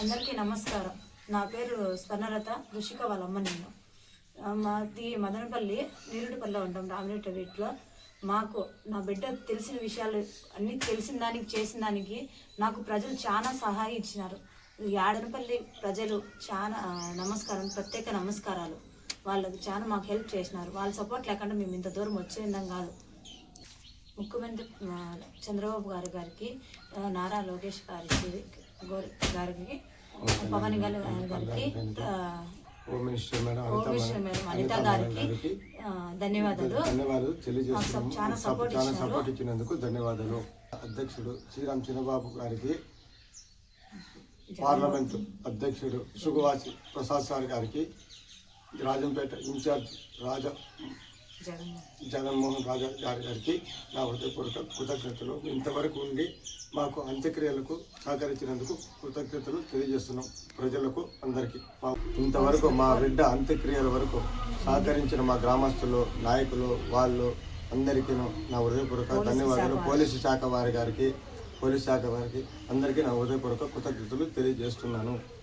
అందరికీ నమస్కారం. నా పేరు స్వర్ణలత ఋషిక వాళ్ళమ్మ నేను. మాది మదనపల్లి నీరుడిపల్లిలో ఉంటాం రామిరెడ్డి వీటిలో మాకు నా బిడ్డ తెలిసిన విషయాలు అన్నీ తెలిసిన దానికి చేసిన దానికి నాకు ప్రజలు చాలా సహాయం ఇచ్చినారు. ఈ ప్రజలు చాలా నమస్కారం ప్రత్యేక నమస్కారాలు. వాళ్ళకి చాలా మాకు హెల్ప్ చేసినారు. వాళ్ళ సపోర్ట్ లేకుండా మేము ఇంత దూరం వచ్చేందాం కాదు. ముఖ్యమంత్రి చంద్రబాబు గారు గారికి నారా లోకేష్ గారికి గారికి పవన్ కళ్యాణ్ గారికి హోమ్ మినిస్టర్ మేడం అనిత ధన్యవాదాలు. చాలా సపోర్ట్ ఇచ్చినందుకు ధన్యవాదాలు. అధ్యక్షుడు శ్రీరామ్ చిన్నబాబు గారికి పార్లమెంటు అధ్యక్షుడు సుగువాసి ప్రసాద్ సార్ గారికి రాజంపేట ఇన్ఛార్జ్ రాజా జగన్మోహన్. రాజా గారి గారికి నా హృదయపూర్వక కృతజ్ఞతలు. ఇంతవరకు ఉండి మాకు అంత్యక్రియలకు సహకరించినందుకు కృతజ్ఞతలు తెలియజేస్తున్నాం ప్రజలకు అందరికీ. మా ఇంతవరకు మా బిడ్డ అంత్యక్రియల వరకు సహకరించిన మా గ్రామస్తులు నాయకులు వాళ్ళు అందరికీ నా హృదయపూర్వక ధన్యవాదాలు. పోలీసు శాఖ వారి గారికి పోలీసు శాఖ వారికి అందరికీ నా హృదయపూర్వక కృతజ్ఞతలు తెలియజేస్తున్నాను.